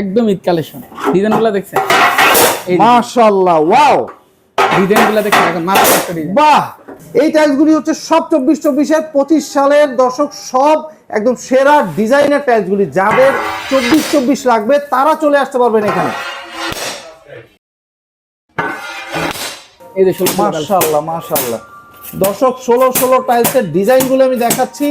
একদম ঈদ কালেকশন। ডিজাইনগুলো দেখছেন মাশাআল্লাহ ওয়াও। ডিজাইনগুলো দেখছেন এখন মাত্র একটা ডিজাইন। বাহ! এই টাইলসগুলি হচ্ছে সব চব্বিশ চব্বিশের পঁচিশ সালের দশক সব একদম সেরা ডিজাইনের টাইলসগুলি যাদের চব্বিশ চব্বিশ লাগবে তারা চলে আসতে পারবেন এখানে। এই যে মাশাআল্লাহ মাশাআল্লাহ। দশক ষোলো ষোলো টাইলসের ডিজাইনগুলো আমি দেখাচ্ছি।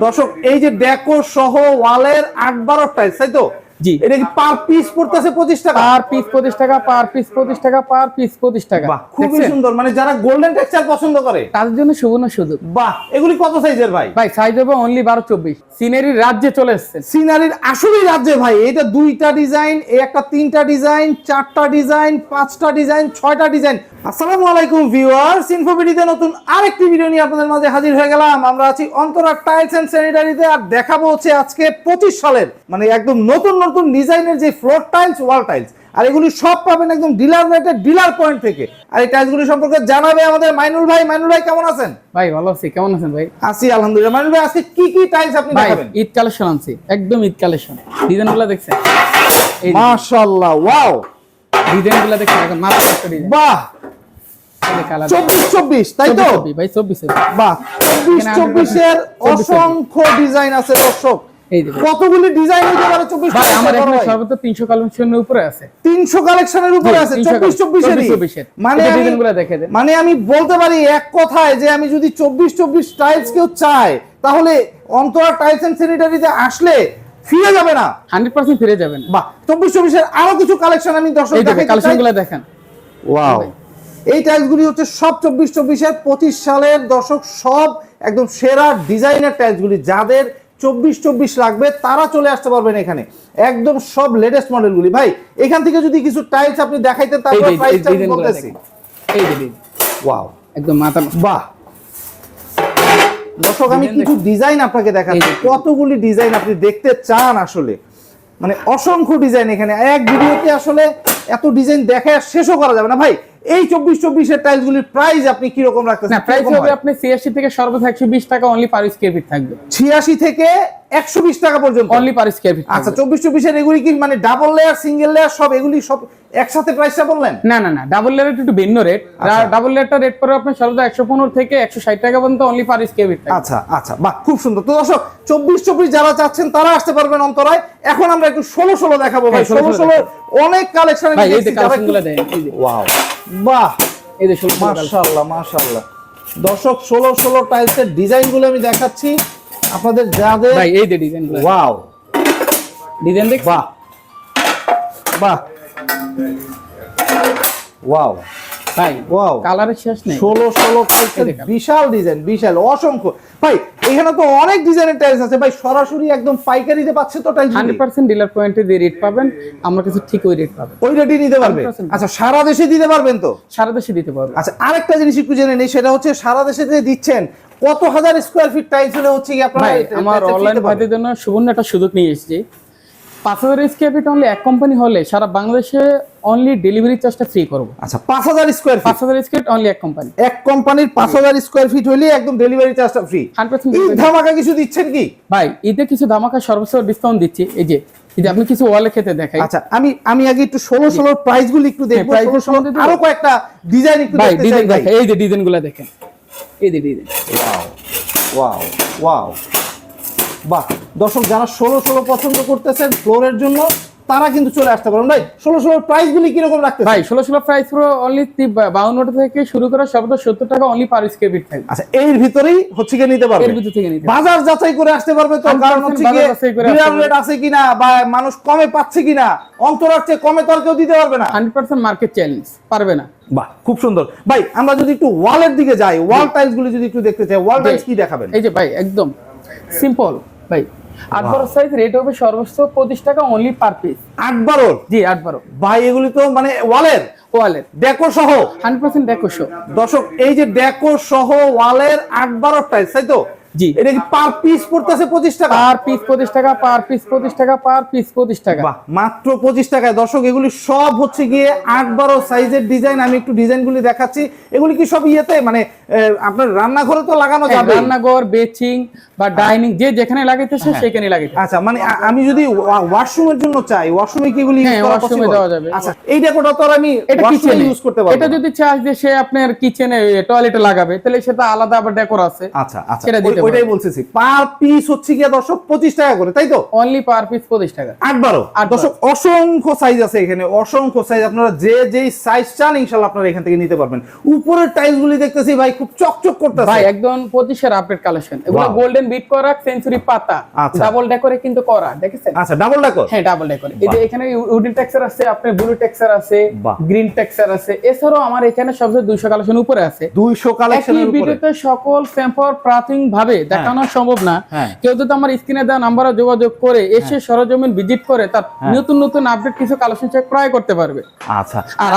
দর্শক এই যে ডেকো সহ ওয়ালের আট বারো টাইলস তাই তো? জি। এটা কি পার পিস পড়তেছে পঁচিশ টাকা? পার পিস পঁচিশ টাকা পার পিস পঁচিশ টাকা পার পিস পঁচিশ টাকা। বাহ খুবই সুন্দর। মানে যারা গোল্ডেন টেক্সচার পছন্দ করে। তাদের জন্য সুবর্ণ সুযোগ। বাহ এগুলি কত সাইজের ভাই? ভাই সাইজ হবে অনলি বারো চব্বিশ। সিনারির রাজ্যে চলে এসছেন। সিনারির আসলেই রাজ্যে ভাই। এটা দুইটা ডিজাইন এই একটা তিনটা ডিজাইন চারটা ডিজাইন পাঁচটা ডিজাইন ছয়টা ডিজাইন আসসালামু আলাইকুম ভিউয়ার্স ইনফোভিডিতে নতুন আরেকটি ভিডিও নিয়ে আপনাদের মাঝে হাজির হয়ে গেলাম। আমরা আছি অন্তরা টাইলস এন্ড স্যানিটারিতে আর দেখাবো হচ্ছে আজকে পঁচিশ সালের মানে একদম নতুন নতুন ডিজাইনের যে ফ্লোর টাইলস ওয়াল টাইলস আর এগুলি সব পাবেন একদম ডিলার রেটে ডিলার পয়েন্ট থেকে। আর এই টাইলসগুলি সম্পর্কে জানাবে আমাদের মাইনুল ভাই। মাইনুল ভাই কেমন আছেন? ভাই ভালো আছি। কেমন আছেন ভাই? আছি আলহামদুলিল্লাহ। মাইনুল ভাই আজকে কি কি টাইলস আপনি দেখাবেন? ঈদ কালেকশন আনছি। একদম ঈদ কালেকশন। ডিজাইনগুলো দেখছেন মাশাআল্লাহ ওয়াও! ডিজাইনগুলো দেখছেন? এখন মাত্র একটা ডিজাইন। বাহ! চব্বিশ চব্বিশ তাই তো? ভাই চব্বিশ বাহ! চব্বিশ চব্বিশের অসংখ্য ডিজাইন আছে দর্শক। কতগুলি ডিজাইন হতে পারে চব্বিশ ভাই আমার এখানে সর্বোচ্চ তিনশো কালেকশনের উপরে আছে। তিনশো কালেকশনের উপরে আছে 300 চব্বিশ চব্বিশের। 24 মানে দেখে দেন। মানে আমি বলতে পারি এক কথায় যে আমি যদি চব্বিশ চব্বিশ টাইলস কেউ চাই তাহলে অন্তরা টাইলস এন্ড স্যানিটারিতে আসলে ফিরে যাবে না। হান্ড্রেড পার্সেন্ট ফিরে যাবেন বাহ চব্বিশ চব্বিশের আরও কিছু কালেকশন আমি দর্শক এই দেখেন দেখাইতে কালেকশন চাই। গুলো দেখেন। ওয়াও এই টাইলসগুলি হচ্ছে সব চব্বিশ চব্বিশের পঁচিশ সালের দশক সব একদম সেরা ডিজাইনের টাইলসগুলি যাদের চব্বিশ চব্বিশ লাগবে তারা চলে আসতে পারবেন এখানে। একদম সব লেটেস্ট মডেলগুলি ভাই এখান থেকে যদি কিছু টাইলস আপনি দেখাইতেন এই তারপর প্রাইসটা আমি বলতেছি। এই ওয়াও একদম মাথা বাহ। দর্শক আমি কিছু ডিজাইন আপনাকে দেখাচ্ছি। কতগুলি ডিজাইন আপনি দেখতে চান আসলে? মানে অসংখ্য ডিজাইন এখানে। এক ভিডিওতে আসলে এত ডিজাইন দেখে শেষও করা যাবে না। ভাই এই চব্বিশ চব্বিশের টাইলসগুলির প্রাইস আপনি কীরকম রাখতেছেন? প্রাইস হবে আপনি ছিয়াশি থেকে সর্বোচ্চ একশো বিশ টাকা অনলি পার স্কোয়ার ফিট থাকবে। ছিয়াশি থেকে একশো বিশ টাকা পর্যন্ত? অনলি পার স্কোয়ার ফিট আচ্ছা চব্বিশ চব্বিশের এগুলি কি মানে ডাবল লেয়ার সিঙ্গেল লেয়ার সব এগুলি সব একসাথে প্রাইসটা বললেন? না না না ডাবল লেয়ার একটু ভিন্ন রেট। ডাবল লেয়ারটা রেট পড়বে আপনার সর্বোচ্চ একশো পনেরো থেকে একশো ষাট টাকা পর্যন্ত অনলি পার স্কোয়ার ফিট আচ্ছা আচ্ছা বাহ খুব সুন্দর। তো দর্শক চব্বিশ চব্বিশ যারা চাচ্ছেন তারা আসতে পারবেন অন্তরায়। এখন আমরা একটু ষোলো ষোলো দেখাবো ভাই। হ্যাঁ, ষোলো ষোলো অনেক কালেকশন ওয়াও বাহ! এই যে। মাশাআল্লাহ মাশাআল্লাহ। দর্শক ষোলো ষোলো টাইলসের ডিজাইনগুলো আমি দেখাচ্ছি। আপনাদের যাদের ভাই এই যে ডিজাইনগুলো। ওয়াও ডিজাইন দেখ বাহ! বাহ! ওয়াও ভাই ওয়াও কালারের শেষ নেই। ষোলো ষোলো টাইলসের বিশাল ডিজাইন বিশাল অসংখ্য। ভাই এখানে তো অনেক ডিজাইনের টাইলস আছে। ভাই সরাসরি একদম পাইকারিতে পাচ্ছে তো টাইলস হান্ড্রেড পার্সেন্ট ডিলার পয়েন্টে যে রেট পাবেন আমার কাছে ঠিক ওই রেট পাবেন ওই রেটই নিতে পারবে? আচ্ছা সারা দেশে দিতে পারবেন তো? সারা দেশে দিতে পারব। আচ্ছা আরেকটা জিনিস একটু জেনে নেই সেটা হচ্ছে সারা দেশে যে দিচ্ছেন কত হাজার স্কোয়ার ফিট টাইলস হলে হচ্ছে কি আপনারা আমার অনলাইন ভাইদের জন্য সুবর্ণ একটা সুযোগ নিয়ে এসেছি। পাঁচ হাজার স্কোয়ার ফিট অনলি এক কোম্পানি হলে সারা বাংলাদেশে অনলি ডেলিভারি চার্জটা ফ্রি করব। আচ্ছা পাঁচ হাজার স্কোয়ার পাঁচ হাজার স্কোয়ার অনলি এক কোম্পানি এক কোম্পানির পাঁচ হাজার স্কোয়ার ফিট হলে একদম ডেলিভারি চার্জটা ফ্রি হান্ড্রেড ধামাকা কিছু দিচ্ছেন কি? ভাই ঈদে কিছু ধামাকা সর্বোচ্চ ডিসকাউন্ট দিচ্ছি। এই যে এই যে আপনি কিছু ওয়ালে খেতে দেখাই। আচ্ছা আমি আমি আগে একটু ষোলো ষোলোর প্রাইসগুলো একটু দেখব আরও কয়েকটা ডিজাইন একটু দেখতে চাই ভাই। এই যে ডিজাইনগুলো দেখেন। এই যে ডিজাইন ওয়াও ওয়াও ওয়াও বাহ দর্শক যারা ষোলো ষোলো পছন্দ করতেছেন ফ্লোরের জন্য তারা কিন্তু চলে আসতে পারেন। ভাই ষোলো ষোলোর প্রাইস গুলি কীরকম রাখতে ভাই ষোলো ষোলো প্রাইস পুরো অনলি বাউন্ন থেকে শুরু করে সর্বোচ্চ সত্তর টাকা অনলি পার স্কোয়ার ফিট থাকবে আচ্ছা এর ভিতরেই হচ্ছে কি নিতে পারবে। এর ভিতর থেকে নিতে বাজার যাচাই করে আসতে পারবে তো কারণ হচ্ছে গিয়ে আসতে রেট আছে কিনা বা মানুষ কমে পাচ্ছে কিনা অন্তরার চেয়ে কমে তো আর কেউ দিতে পারবে না। হান্ড্রেড পার্সেন্ট মার্কেট চ্যালেঞ্জ পারবে না। বাহ খুব সুন্দর। ভাই আমরা যদি একটু ওয়ালের দিকে যাই ওয়াল টাইলস গুলি যদি একটু দেখতে চাই ওয়াল টাইলস কি দেখাবেন? এই যে ভাই একদম সিম্পল ভাই আট বারো সাইজ রেট হবে সর্বোচ্চ পঁচিশ টাকা অনলি পার পিস আট জি আট বারো ভাই এগুলি তো মানে ওয়ালের ওয়ালের ডেকো সহ? হান্ড্রেড পার্সেন্ট দেখোশো দর্শক এই যে ডেকো সহ ওয়ালের আট বারো টাইলস তাই তো? জি। এটা কি পার পিস পড়তেছে পঁচিশ টাকা? পার পিস পঁচিশ টাকা পার পিস পঁচিশ টাকা পার পিস পঁচিশ টাকা। বাহ মাত্র পঁচিশ টাকায়। দর্শক এগুলি সব হচ্ছে গিয়ে আট বারো সাইজের ডিজাইন আমি একটু ডিজাইনগুলি দেখাচ্ছি। এগুলি কি সব ইয়েতে? মানে আপনার রান্নাঘরে তো লাগানো হ্যাঁ, যাবে রান্নাঘর বেচিং বা ডাইনিং যে যেখানে লাগাইতেছে সেখানে লাগাইতে আচ্ছা মানে আমি যদি ওয়াশরুমের জন্য চাই ওয়াশরুমে কি এগুলি হ্যাঁ, use করা washroom দেওয়া যাবে। আচ্ছা এই ডেকোটা তো আমি এটা ওয়াশরুমে কিচেনে ইউজ করতে পারব এটা যদি চাস যে সে আপনার কিচেনে টয়লেটে লাগাবে তাহলে সেটা আলাদা আবার ডেকোর আছে। আচ্ছা আচ্ছা ওইটাই। বলতেছি। পার পিস হচ্ছে কি দর্শক পঁচিশ টাকা করে তাই তো? অনলি পার পিস পঁচিশ টাকা। আট বারো আট বারো। দর্শক অসংখ্য সাইজ আছে এখানে অসংখ্য সাইজ আপনারা যে যেই সাইজ চান ইনশাল্লাহ আপনারা এখান থেকে নিতে পারবেন। উপরের টাইলস গুলি দেখতেছি ভাই খুব চকচক করতেছে। ভাই একদম পঁচিশের আপডেট কালেকশন এগুলো গোল্ডেন বিট করা সেঞ্চুরি পাতা আচ্ছা। ডাবল ডেকোরে কিন্তু করা দেখেছেন? আচ্ছা ডাবল ডাকর হ্যাঁ ডাবল ডেকোরে এই যে এখানে উডেন টেক্সচার আছে আপনার ব্লু টেক্সচার আছে গ্রিন টেক্সচার আছে। এছাড়াও আমার এখানে সবচেয়ে দুইশো কালেকশন উপরে আছে। দুইশো একই কালেকশনের উপরে? ভিডিওতে সকল স্যাম্পল প্রাথমিক ভাবে দেখানো সম্ভব না। হ্যাঁ। কেউ যদি আমার স্ক্রিনে দেওয়া নাম্বারে যোগাযোগ করে এসে সরজমিন ভিজিট করে তার হ্যাঁ। নতুন নতুন আপডেট কিছু কালেকশন চেক ক্রয় করতে পারবে। আচ্ছা। আর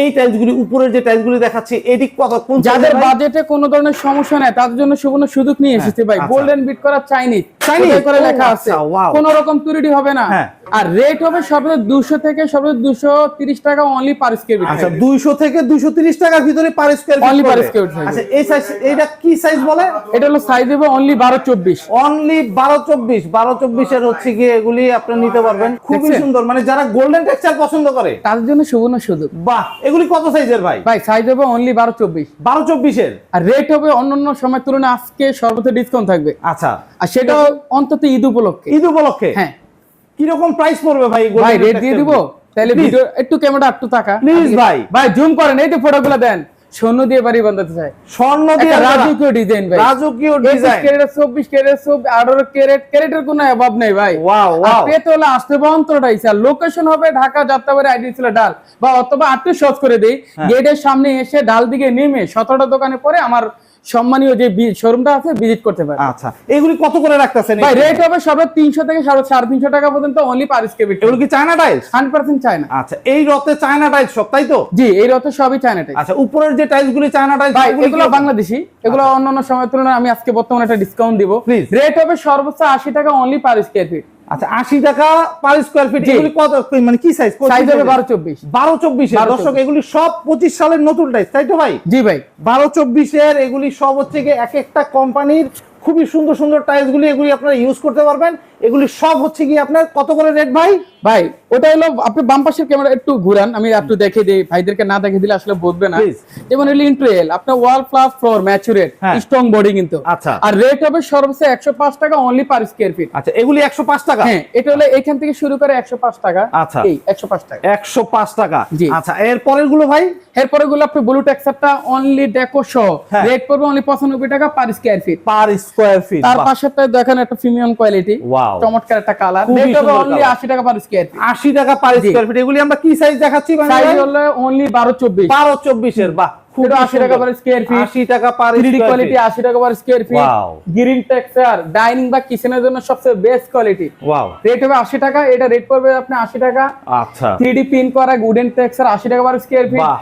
এই টাইলস গুলি উপরের যে টাইলস গুলি দেখাচ্ছি এদিক কত কোন যাদের বাজেটে কোনো ধরনের সমস্যা নেই তাদের জন্য সুবর্ণ সুযোগ নিয়ে এসেছে ভাই আচ্ছা। গোল্ডেন বিট করা চাইনিজ চাইনি করে লেখা আছে আচ্ছা, wow. কোন রকম ত্রুটি হবে না হ্যাঁ। আর রেট হবে সর্বোচ্চ দুশো থেকে সর্বোচ্চ দুশো তিরিশ টাকা অনলি পার স্কোয়ার আচ্ছা দুইশো থেকে দুইশো তিরিশ টাকার ভিতরে per square Only per square feet আচ্ছা এই সাইজ এইটা কি সাইজ বলে? এটা হলো সাইজ হবে অনলি বারো চব্বিশ। অনলি বারো চব্বিশ। বারো চব্বিশের হচ্ছে গিয়ে এগুলি আপনি নিতে পারবেন। খুবই সুন্দর। মানে যারা গোল্ডেন টেক্সচার পছন্দ করে। তাদের জন্য সুবর্ণ সুযোগ। বাহ এগুলি কত সাইজের ভাই? ভাই সাইজ হবে অনলি বারো চব্বিশ। বারো চব্বিশের? আর রেট হবে অন্যান্য সময় তুলনায় আজকে সর্বোচ্চ ডিসকাউন্ট থাকবে। আচ্ছা। আর সেটা অন্তত ঈদ উপলক্ষে। ঈদ উপলক্ষে? হ্যাঁ। কীরকম প্রাইস পড়বে ভাই ভাই রেট দিয়ে দিব? তাহলে ভিডিও একটু ক্যামেরা একটু টাকা Please ভাই। ভাই জুম করেন এই তো ফটোগুলো দেন। সৈন্য দিয়ে বাড়ি বাঁধাতে চাই। স্বর্ণ দিয়ে রাজকীয় ডিজাইন ভাই। রাজকীয় ডিজাইন ক্যারেট চব্বিশ ক্যারেট আঠারো ক্যারেট ক্যারেটের কোনো অভাব নেই ভাই। ওয়াও ওয়াও পেতে হলে আসতে হবে অন্তরটাই আর লোকেশন হবে ঢাকা যাত্রাবাড়ি আইডি ছিল ডাল। বা অথবা আটটু সহজ করে দেই। হ্যাঁ। গেটের সামনে এসে ডাল দিকে নেমে সতেরোটা দোকানে পরে আমার সম্মানীয় যে শোরুমটা আছে ভিজিট করতে পারে আচ্ছা এগুলি কত করে রাখতেছেন ভাই রেট হবে সবে তিনশো থেকে সাড়ে সাড়ে তিনশো টাকা পর্যন্ত অনলি পার স্কেবিট এগুলো কি China tiles hundred percent China আচ্ছা এই রতে চায়না টাইলস সব তাই তো? জি এই রথে সবই চায়নাটাই আচ্ছা উপরের যে টাইলস গুলি চায়না টাইলস ভাই এগুলো বাংলাদেশি। এগুলো অন্যান্য সময়ের তুলনায় আমি আজকে বর্তমানে একটা ডিসকাউন্ট দিব. রেট হবে সর্বোচ্চ আশি টাকা অনলি পার স্কোয়ার ফিট আচ্ছা আশি টাকা পার স্কোয়ার ফিট এগুলি কত মানে কি সাইজ সাইজ হবে বারো চব্বিশ। বারো চব্বিশের। 12 দর্শক এগুলি সব পঁচিশ সালের নতুন টাইজ তাই তো ভাই? জি ভাই। বারো চব্বিশের এগুলি সব হচ্ছে এক একটা কোম্পানির খুবই সুন্দর সুন্দর টাইলস গুলি এগুলি আপনারা ইউজ করতে পারবেন। এগুলি সব হচ্ছে গিয়ে আপনার কত করে রেট ভাই? ভাই ওটা হলো আপনি বাম পাশের ক্যামেরা একটু ঘুরান আমি একটু দেখে দিই। ভাইদেরকে না দেখে দিলে আসলে বুঝবে না। যেমন হলো ইন্ট্রেল আপনার ওয়াল প্লাস ফ্লোর ম্যাচুরেট। স্ট্রং বডি কিন্তু। আচ্ছা। আর রেট হবে সর্বোচ্চ একশো পাঁচ টাকা অনলি পার স্কোয়ার ফিট আচ্ছা এগুলি একশো পাঁচ টাকা? হ্যাঁ এটা হলো এখান থেকে শুরু করে একশো পাঁচ টাকা। আচ্ছা। এই একশো পাঁচ টাকা। একশো পাঁচ টাকা? জি। আচ্ছা এর পরেরগুলো ভাই? এরপরে গুলো আপনি ব্লু টেক্সারটা অনলি ডেকো সহ। রেট পড়বে অনলি পঁচানব্বই টাকা per square feet per square feet তার পাশেরটা দেখেন একটা প্রিমিয়াম কোয়ালিটি Wow. চমৎকার একটা কালার সুন্দর অনলি colour। আশি টাকা পার স্কোয়ার ফিট আশি টাকা পার। স্কোয়ার ফিট এগুলি আমরা কি সাইজ দেখাচ্ছি মানে সাইজ হলো অনলি বারো চব্বিশ। বারো চব্বিশের বাহ খুব 80 টাকা per square feet। আশি টাকা পার থ্রি কোয়ালিটি আশি টাকা per square feet. Green texture dining বা কিচেনের জন্য সবচেয়ে বেস্ট কোয়ালিটি ওয়াও রেট হবে আশি টাকা এটা রেট পড়বে আপনি আশি টাকা। আচ্ছা। থ্রি ডি পিন করা উডেন টেক্সচার আশি টাকা পার স্কোয়ার ফিট বাহ।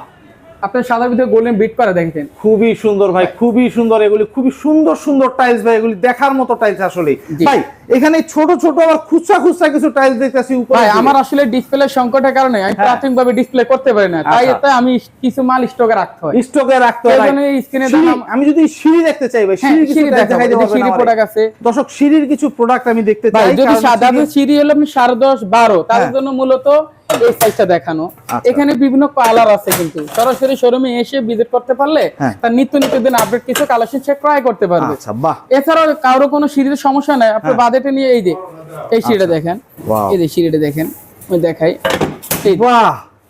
আপনার সাদার ভিতরে গোল্ডেন বিট করা দেখেন খুবই সুন্দর ভাই খুবই সুন্দর এগুলি খুবই সুন্দর সুন্দর টাইলস ভাই এগুলি দেখার মতো টাইলস আসলে ভাই এখানে ছোট ছোট আবার খুচরা খুচরা কিছু টাইলস দেখতেছি উপরে ভাই আমার আসলে ডিসপ্লে সংকটের কারণে আমি হ্যাঁ। প্রাথমিকভাবে ডিসপ্লে করতে পারি না তাই আচ্ছা। এতে আমি কিছু মাল স্টকে রাখতে হয় স্টকে রাখতে হয় স্ক্রিনে আমি যদি সিঁড়ি দেখতে চাই ভাই হ্যাঁ, কিছু সিঁড়ি এই যে পারবেন সিঁড়ি product আছে। দর্শক সিঁড়ির কিছু প্রোডাক্ট আমি দেখতে চাই যদি সাদা সিঁড়ি হলো আপনি সাড়ে দশ বারো তাদের হ্যাঁ। জন্য মূলত এই সাইজটা দেখানো। আচ্ছা। এখানে বিভিন্ন কালার আছে কিন্তু। সরাসরি শোরুমে এসে ভিজিট করতে পারলে হ্যাঁ। তার নিত্য নিত্য দিন আপডেট কিছু কালেকশন সে ক্রয় করতে পারবে। আচ্ছা এছাড়াও কারও কোনো সিঁড়ির সমস্যা নাই। আপনি হ্যাঁ। বাজেটে নিয়ে এই যে এই সিঁড়িটা দেখেন। এই যে সিঁড়িটা দেখেন ওই দেখাই।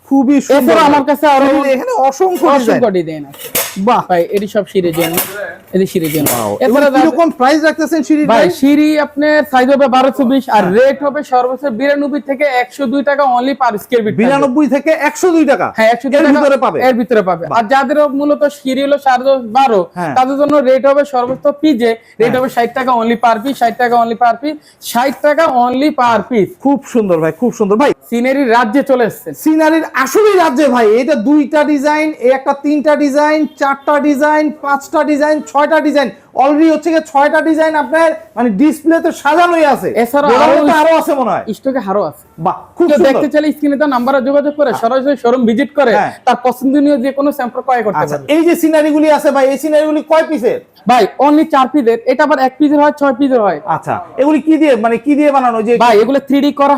খুবই সুন্দর। আমার কাছে আরও এখানে অসংখ্য অসংখ্য ডিজাইন আছে। বাহ ভাই এটি সব সিঁড়ির জন্য। এটি এগুলো যাদের- কীরকম প্রাইস রাখতেছেন ভাই আপনার সাইজ হবে আর রেট হবে সর্বোচ্চ বিরানব্বই থেকে একশো দুই টাকা অনলি পার স্কোয়ার ফিট বিরানব্বই থেকে একশো দুই টাকা? হ্যাঁ একশো এর ভিতরে পাবে? এর ভিতরে পাবে। আর যাদের মূলত সিঁড়ি হলো সাড়ে দশ বারো হ্যাঁ। তাদের জন্য রেট হবে সর্বোচ্চ পিজে রেট হবে ষাট টাকা অনলি পার পিস ষাট টাকা অনলি পার পিস ষাট টাকা অনলি পার পিস খুব সুন্দর ভাই খুব সুন্দর। ভাই সিনারি রাজ্যে চলে এসছে সিনারির আসলেই রাজ্যে ভাই এটা দুইটা ডিজাইন এই একটা তিনটা ডিজাইন চারটা ডিজাইন পাঁচটা ডিজাইন ছয়টা ডিজাইন অলরেডি হচ্ছে গিয়ে ছয়টা ডিজাইন আপনার মানে ডিসপ্লেতে সাজানোই আছে। তো আরো- আরও আছে মনে হয়। স্টকে হারও আছে। বাহ খুব দেখতে চাইলে স্ক্রিনে তো নাম্বারে যোগাযোগ করে সরাসরি শোরুম ভিজিট করে হ্যাঁ। তার পছন্দনীয় যে কোনো স্যাম্পল ক্রয় করতে আচ্ছা পারবে। এই যে সিনারি আছে ভাই এই সিনারি কয় পিসের ভাই অনলি চার পিসের এটা আবার এক পিসের হয় ছয় পিসের হয়। আচ্ছা এগুলি কি দিয়ে মানে কি দিয়ে বানানো? যে ভাই এগুলো করা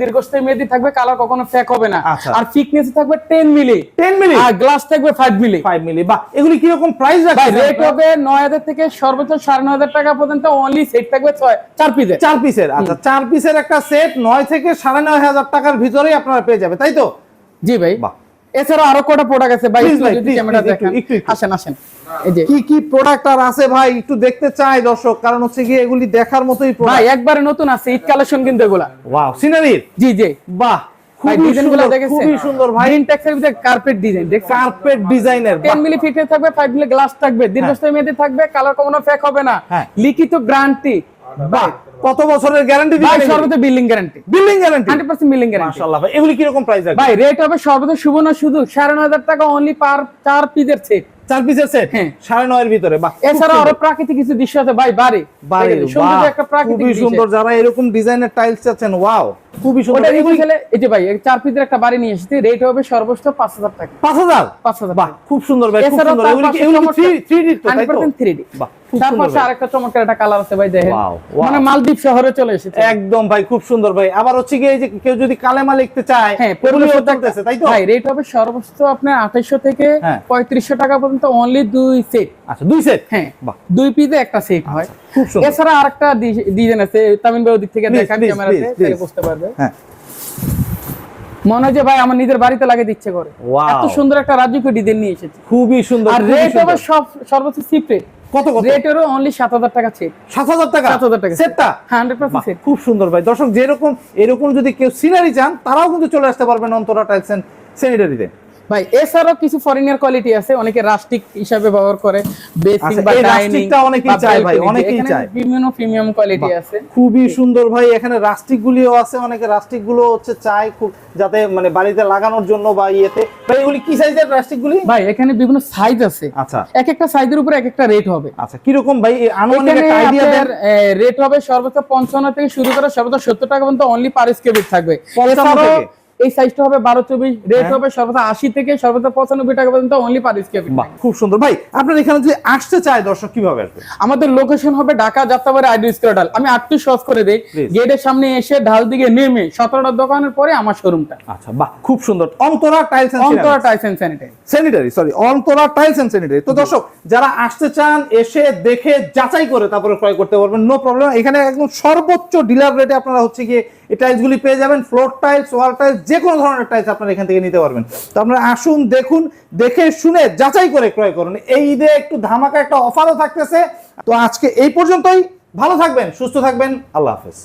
দীর্ঘস্থায়ী মেয়াদি থাকবে কালার কখনো ফেক হবে না। আচ্ছা। আর থিকনেস থাকবে টেন মিলি 10 মিলি আর গ্লাস থাকবে ফাইভ মিলি 5 মিলি বাহ এগুলি কি রকম প্রাইস ভাই রেট হবে নয় হাজার থেকে সর্বোচ্চ সাড়ে নয় হাজার টাকা পর্যন্ত অনলি সেট থাকবে ছয় চার পিসের চার পিসের আচ্ছা চার পিসের একটা সেট নয় থেকে সাড়ে নয় হাজার টাকার ভিতরেই আপনারা পেয়ে যাবে তাই তো? জি ভাই। এছাড়া আরও কটা প্রোডাক্ট আছে? ভাই ক্যামেরা দেখেন। আসেন কি কি প্রোডাক্ট আর আছে ভাই? একটু দেখতে চাই দর্শক কারণ হচ্ছে কি এগুলি দেখার মতোই ভাই একবারে নতুন আছে ঈদ কালেকশন কিন্তু এগুলা। ওয়াও জি জি। বাহ খুবই ডিজাইন সুন্দর খুবই সুন্দর ভাই। গ্রিন ভিতরে কার্পেট ডিজাইন দেখছেন? কার্পেট ডিজাইনের 10 মিলি ফিটে থাকবে 5 মিলি গ্লাস থাকবে দীর্ঘস্থায়ী মেয়াদী থাকবে কালার কখনো ফেক হবে না। হ্যাঁ। লিখিত গ্যারান্টি বাহ কত বছরের গ্যারান্টি দিবেন সর্বোচ্চ গ্যারান্টি গ্যারান্টি 100% বিল্ডিং গ্যারান্টি মাশাআল্লাহ ভাই এগুলি কি রকম প্রাইস ভাই রেট হবে সর্বোচ্চ শুধু সাড়ে নয় হাজার টাকা অনলি পার চার পিসের সেট চার পিসের সেট হ্যাঁ। সাড়ে নয়ের ভিতরে এছাড়া আরও প্রাকৃতিক কিছু দৃশ্য আছে ভাই বাড়ি। একটা প্রাকৃতিক সুন্দর। যারা এরকম ডিজাইনের টাইলস চাচ্ছেন ওয়াও খুবই সুন্দর। এগুলি এই যে ভাই চার পিসের একটা বাড়ি নিয়ে এসেছি রেট হবে সর্বোচ্চ পাঁচ হাজার টাকা। বাহ খুব সুন্দর ভাই খুব সুন্দর। এগুলি কি- এগুলি তো তাই বাহ। আরেকটা চমৎকার একটা কালার আছে ভাই দেখেন. মানে মালদ্বীপ শহরে চলে এসেছে। একদম ভাই খুব সুন্দর ভাই। আবার হচ্ছে কি এই যে কেউ যদি কালেমা লিখতে চায় হ্যাঁ তাই তো? ভাই রেট হবে সর্বোচ্চ আপনার আঠাইশশো থেকে হ্যাঁ। পঁয়ত্রিশশো টাকা পর্যন্ত অনলি দুই সেট আচ্ছা দুই সেট হ্যাঁ বাহ। দুই পিসে একটা সেট হয়। সুন্দর এছাড়া আরেকটা ডিজাইন আছে তামিম ভাই ওদিক থেকে দেখান ক্যামেরাতে. বুঝতে পারবে। হ্যাঁ। মনে হয় যে ভাই আমার নিজের বাড়িতে লাগিয়ে দিচ্ছে করে এত সুন্দর একটা রাজকীয় ডিজাইন নিয়ে এসেছি। খুবই সুন্দর আর রেট হবে সব সর্বোচ্চ সিপ্রেট কত অনলি সাত হাজার টাকা সেট সাত হাজার টাকা? 7,000 টাকা। সেটটা পার্সেন্ট সেট খুব সুন্দর ভাই। দর্শক যেরকম এরকম যদি কেউ সিনারি চান তারাও কিন্তু চলে আসতে পারবেন অন্তরা টাইলস এন্ড স্যানিটারিতে ভাই এছাড়াও কিছু ফরেনিয়ার কোয়ালিটি আছে অনেকে রাস্টিক হিসাবে ব্যবহার করে বেসিং আচ্ছা, বা এই ডাইনিং রাস্টিকটা অনেকেই চায় ভাই, অনেকেই চায়। বিভিন্ন প্রিমিয়াম কোয়ালিটি আছে। খুবই সুন্দর ভাই এখানে রাস্টিক গুলিও আছে অনেকে রাস্টিকগুলো হচ্ছে চাই খুব যাতে মানে বাড়িতে লাগানোর জন্য বা ইয়েতে। ভাই এগুলি কি সাইজের রাস্টিক গুলি? ভাই এখানে বিভিন্ন সাইজ আছে। আচ্ছা। এক একটা সাইজের উপরে এক একটা রেট হবে। আচ্ছা কীরকম ভাই আনুমানিক একটা আইডিয়া দেন। রেট হবে সর্বোচ্চ পঞ্চান্ন থেকে শুরু করে সর্বোচ্চ সত্তর টাকা পর্যন্ত অনলি পার স্কোয়ার থাকবে। 55 থেকে? এই সাইজটা হবে বারো চব্বিশ রেট হ্যাঁ। হবে সর্বোচ্চ আশি থেকে সর্বোচ্চ পঁচানব্বই টাকা পর্যন্ত অনলি পার স্কোয়ার খুব সুন্দর। ভাই আপনার এখানে যদি আসতে চায় দর্শক কীভাবে আসবে? আমাদের লোকেশন হবে ঢাকা যাত্রাবাড়ি আইডি স্কোয়ার আমি আটটু সহজ করে দেই. গেটের সামনে এসে ঢাল দিকে নেমে সতেরোটা দোকানের পরে আমার শোরুমটা আচ্ছা বাহ খুব সুন্দর। Antara tiles Antara tiles and sanitary sanitary sorry Antara tiles and sanitary তো দর্শক যারা আসতে চান এসে দেখে যাচাই করে তারপরে ক্রয় করতে পারবেন নো প্রবলেম এখানে একদম সর্বোচ্চ ডিলার রেটে আপনারা হচ্ছে গিয়ে এই টাইলসগুলি পেয়ে যাবেন ফ্লোর টাইলস ওয়াল টাইলস যে কোনো ধরনের টাইলস আপনারা এখান থেকে নিতে পারবেন। তো আপনারা আসুন, দেখুন, দেখে শুনে যাচাই করে ক্রয় করুন। এই ঈদে একটু ধামাকা একটা অফারও থাকতেছে। তো আজকে এই পর্যন্তই। ভালো থাকবেন, সুস্থ থাকবেন। আল্লাহ হাফেজ।